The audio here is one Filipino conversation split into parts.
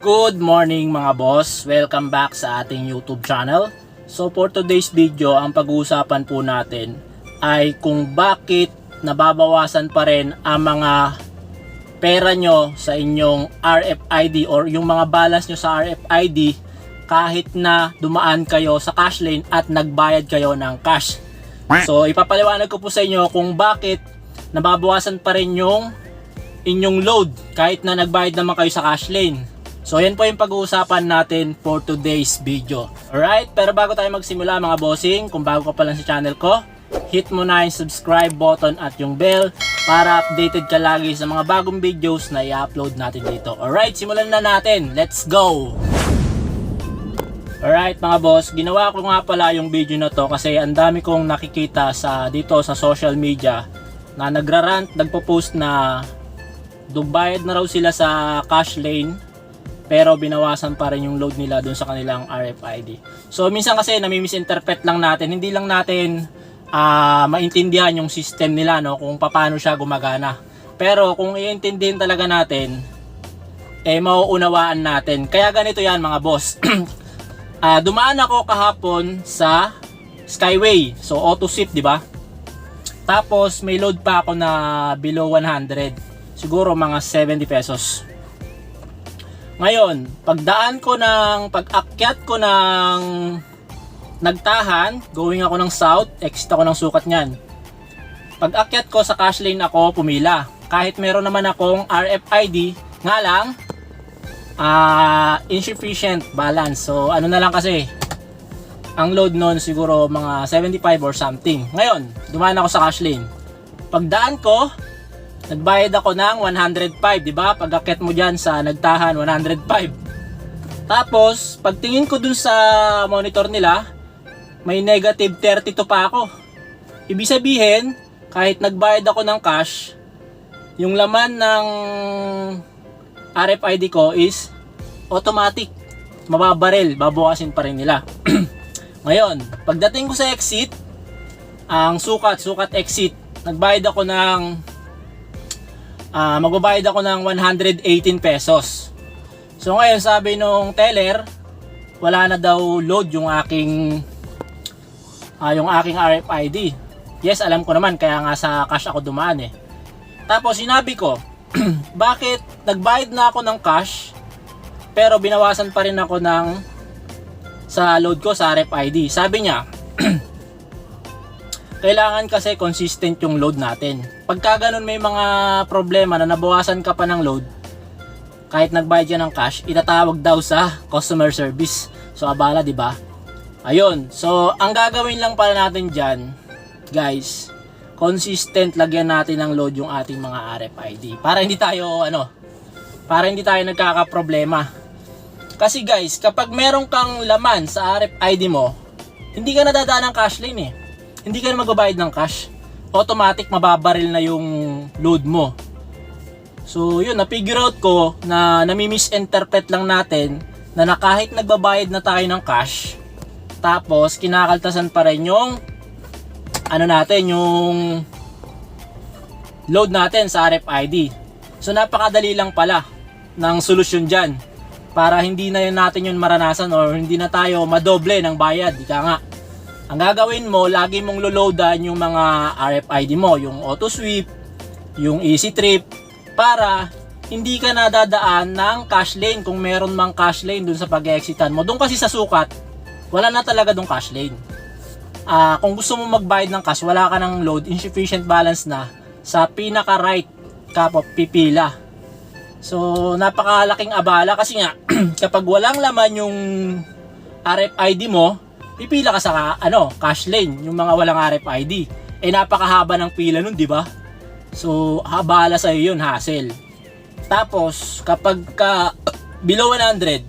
Good morning mga boss! Welcome back sa ating YouTube channel. So for today's video, ang pag-uusapan po natin ay kung bakit nababawasan pa rin ang mga pera nyo sa inyong RFID or yung mga balance nyo sa RFID kahit na dumaan kayo sa cash lane at nagbayad kayo ng cash. So ipapaliwanag ko po sa inyo kung bakit nababawasan pa rin yung inyong load kahit na nagbayad naman kayo sa cash lane. So yan po yung pag-uusapan natin for today's video. Alright, pero bago tayo magsimula mga bossing, kung bago ka pa lang sa channel ko, hit mo na yung subscribe button at yung bell para updated ka lagi sa mga bagong videos na i-upload natin dito. Alright, simulan na natin. Let's go! Alright mga boss, ginawa ko nga pala yung video na to kasi ang dami kong nakikita sa dito sa social media na nagrarant, nagpo-post na dubayad na raw sila sa cash lane pero binawasan pa rin yung load nila dun sa kanilang RFID. So minsan kasi nami-misinterpret lang natin, hindi lang natin ah maintindihan yung system nila no kung paano siya gumagana. Pero kung iintindihin talaga natin eh mauunawaan natin. Kaya ganito yan mga boss. Ah, dumaan ako kahapon sa Skyway. So auto sweep, di ba? Tapos may load pa ako na below 100. Siguro mga 70 pesos. Ngayon, pagdaan ko ng pag-akyat ko ng nagtahan, going ako ng south, exit ako ng sukat niyan. Pag-akyat ko sa cash lane ako, pumila. Kahit meron naman akong RFID, nga lang, ah insufficient balance. So, ano na lang kasi, ang load nun siguro mga 75 or something. Ngayon, dumaan ako sa cash lane. Pagdaan ko, nagbayad ako ng 105, di ba? Pag akyat mo dyan sa nagtahan, 105. Tapos, pagtingin ko dun sa monitor nila, may negative 32 pa ako. Ibig sabihin, kahit nagbayad ako ng cash, yung laman ng RFID ko is automatic. Mababaril, babawasin pa rin nila. Ngayon, pagdating ko sa exit, ang sukat, sukat exit, nagbayad ako ng ah magbabayad ako ng 118 pesos. So ngayon sabi nung teller, wala na daw load yung aking ah, yung aking RFID. Yes, alam ko naman kaya nga sa cash ako dumaan eh. Tapos sinabi ko, bakit nagbayad na ako ng cash pero binawasan pa rin ako ng sa load ko sa RFID. Sabi niya, kailangan kasi consistent yung load natin. Pagka ganun may mga problema na nabawasan ka pa ng load, kahit nagbayad ka ng cash, itatawag daw sa customer service. So abala, di ba? Ayun. So ang gagawin lang pala natin diyan, guys, consistent lagyan natin ng load yung ating mga RFID para hindi tayo ano, para hindi tayo nagkaka-problema. Kasi guys, kapag meron kang laman sa RFID mo, hindi ka nadadaan ng cash lane eh hindi ka na magbabayad ng cash. Automatic mababaril na yung load mo. So yun, na-figure out ko na nami-misinterpret lang natin na, na kahit nagbabayad na tayo ng cash, tapos kinakaltasan pa rin yung ano natin, yung load natin sa RFID. So napakadali lang pala ng solusyon dyan para hindi na natin yun maranasan or hindi na tayo madoble ng bayad. Ika nga. Ang gagawin mo, lagi mong loloadan yung mga RFID mo, yung auto sweep, yung easy trip, para hindi ka nadadaan ng cash lane kung meron mang cash lane dun sa pag-exitan mo. Doon kasi sa sukat, wala na talaga dong cash lane. Ah, kung gusto mo magbayad ng cash, wala ka ng load, insufficient balance na, sa pinaka right ka po pipila. So, napakalaking abala kasi nga, kapag walang laman yung RFID mo, pipila ka sa ano, cash lane, yung mga walang RFID. Eh napakahaba ng pila nun, di ba? So, habala sa iyo yun, hassle. Tapos, kapag ka below 100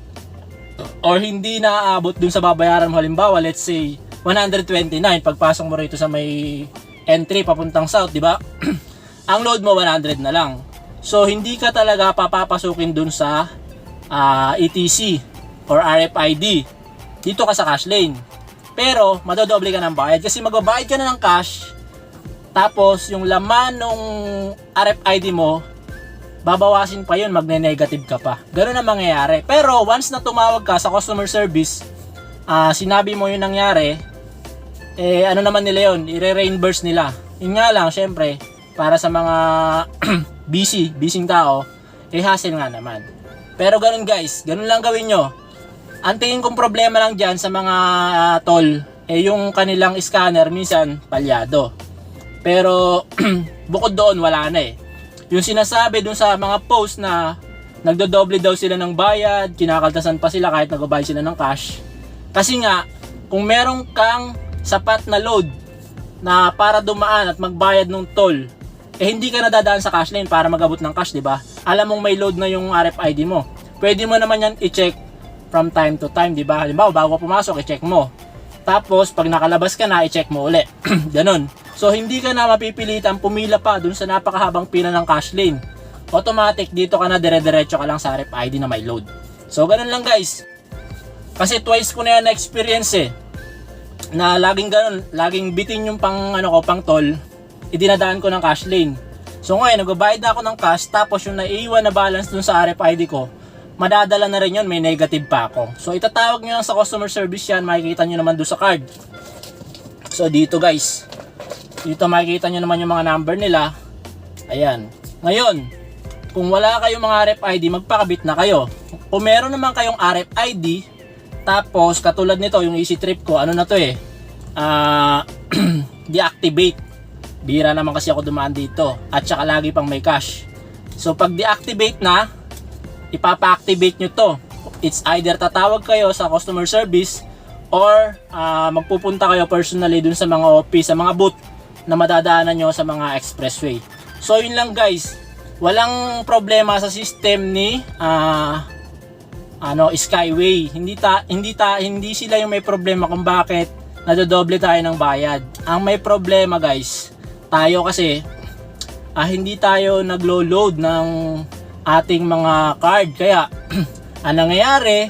or hindi naaabot dun sa babayaran mo, halimbawa, let's say 129 pagpasok mo rito sa may entry papuntang south, di ba? Ang load mo 100 na lang. So, hindi ka talaga papapasukin dun sa ah, ETC or RFID. Dito ka sa cash lane. Pero, madodoble ka ng bayad kasi magbabayad ka na ng cash tapos yung laman ng RFID mo babawasin pa yun, magne-negative ka pa. Ganun ang mangyayari. Pero once na tumawag ka sa customer service, ah sinabi mo yung nangyari, eh ano naman nila yun, i-reimburse nila. Yun nga lang, syempre, para sa mga busy, busy tao, eh hassle nga naman. Pero ganun guys, ganun lang gawin nyo. Ang tingin kong problema lang dyan sa mga ah, tol, eh yung kanilang scanner minsan palyado. Pero bukod doon wala na eh. Yung sinasabi dun sa mga post na nagdodoble daw sila ng bayad, kinakaltasan pa sila kahit nagbabayad sila ng cash. Kasi nga, kung meron kang sapat na load na para dumaan at magbayad ng toll, eh hindi ka nadadaan sa cash lane para magabot ng cash, di ba? Alam mong may load na yung RFID mo. Pwede mo naman yan i-check from time to time, di ba? Halimbawa, bago pumasok, i-check mo. Tapos, pag nakalabas ka na, i-check mo uli. Ganon. So, hindi ka na mapipilitan pumila pa dun sa napakahabang pila ng cash lane. Automatic, dito ka na dire-diretso ka lang sa RFID na may load. So, ganun lang guys. Kasi twice ko na yan na-experience eh. Na laging ganun, laging bitin yung pang, ano ko, pang toll, idinadaan ko ng cash lane. So ngayon, nagbabayad na ako ng cash, tapos yung naiiwan na balance dun sa RFID ko, madadala na rin yun, may negative pa ako. So itatawag nyo lang sa customer service yan, makikita nyo naman doon sa card. So dito guys, dito makikita nyo naman yung mga number nila. Ayan. Ngayon, kung wala kayong mga RFID, magpakabit na kayo. Kung meron naman kayong RFID, tapos katulad nito, yung easy trip ko, ano na to eh, ah deactivate. Bira naman kasi ako dumaan dito. At saka lagi pang may cash. So pag deactivate na, ipapa-activate nyo to. It's either tatawag kayo sa customer service or ah, magpupunta kayo personally dun sa mga office, sa mga booth na madadaanan nyo sa mga expressway. So yun lang guys. Walang problema sa system ni ah, ano Skyway. Hindi ta hindi ta hindi sila yung may problema kung bakit nadodoble tayo ng bayad. Ang may problema guys, tayo kasi ah, hindi tayo naglo-load ng ating mga card. Kaya ang nangyayari,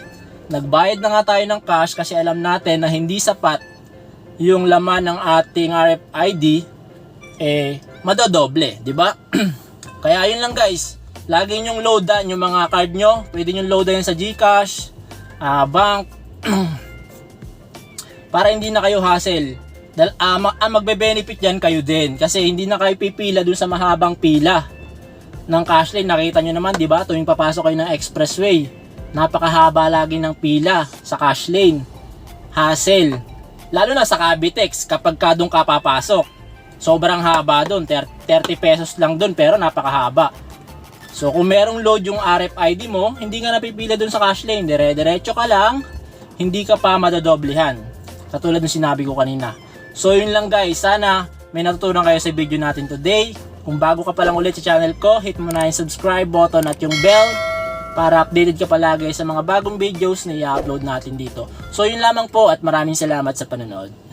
nagbayad na nga tayo ng cash kasi alam natin na hindi sapat yung laman ng ating RFID eh madodoble, di ba? Kaya yun lang guys, lagi nyong loadan yung mga card nyo. Pwede nyong loadan sa GCash, ah, bank, para hindi na kayo hassle. Dahil ah, ah, magbe-benefit yan kayo din kasi hindi na kayo pipila dun sa mahabang pila ng cash lane. Nakita nyo naman, di ba? Tuwing papasok kayo ng expressway, napakahaba lagi ng pila sa cash lane. Hassle. Lalo na sa Cavitex kapag ka doon ka papasok. Sobrang haba doon, 30 pesos lang doon pero napakahaba. So kung merong load yung RFID mo, hindi nga napipila doon sa cash lane, dire-diretso ka lang, hindi ka pa madadoblehan. Katulad ng sinabi ko kanina. So yun lang guys, sana may natutunan kayo sa video natin today. Kung bago ka pa lang ulit sa channel ko, hit mo na yung subscribe button at yung bell para updated ka palagi sa mga bagong videos na i-upload natin dito. So yun lamang po at maraming salamat sa panonood.